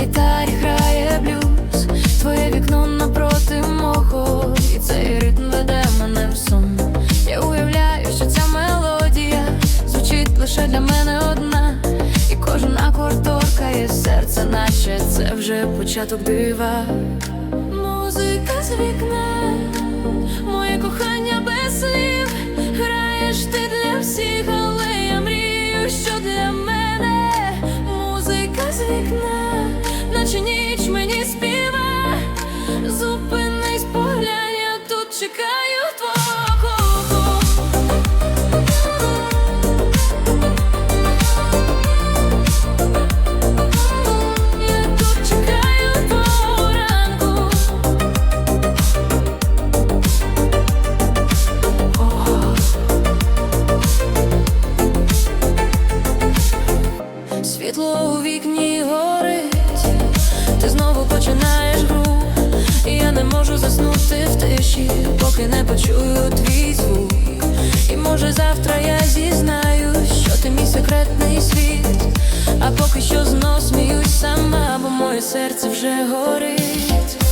гітарі грає блюз, твоє вікно напроти мого, і цей ритм веде мене в сон. Я уявляю, що ця мелодія звучить лише для мене одна, і кожен акорд торкає серце, наче це вже початок дива. Музика з вікна, моє кохання без слів, граєш ти для всіх, але я мрію, що для мене Зупинись, поглянь, я тут чекаю тиші, не почую твій звук. І може завтра я зізнаюсь, що ти мій секретний світ, а поки що знов сміюсь сама, бо моє серце вже горить.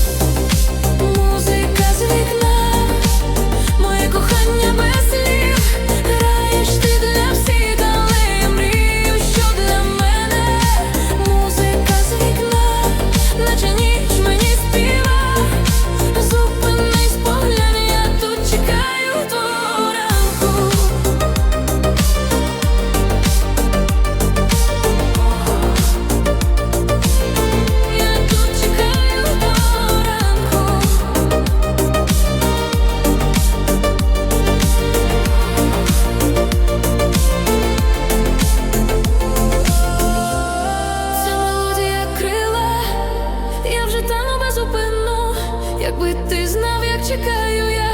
Якби ти знав, як чекаю я,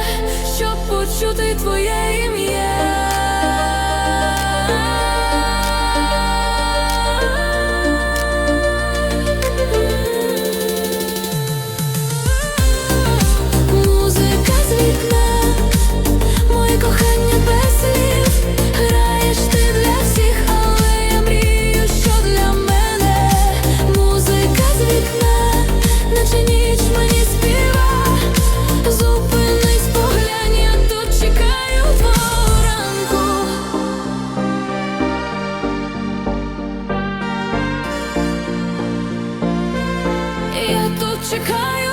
щоб почути твоє ім'я. чекаю твого ранку.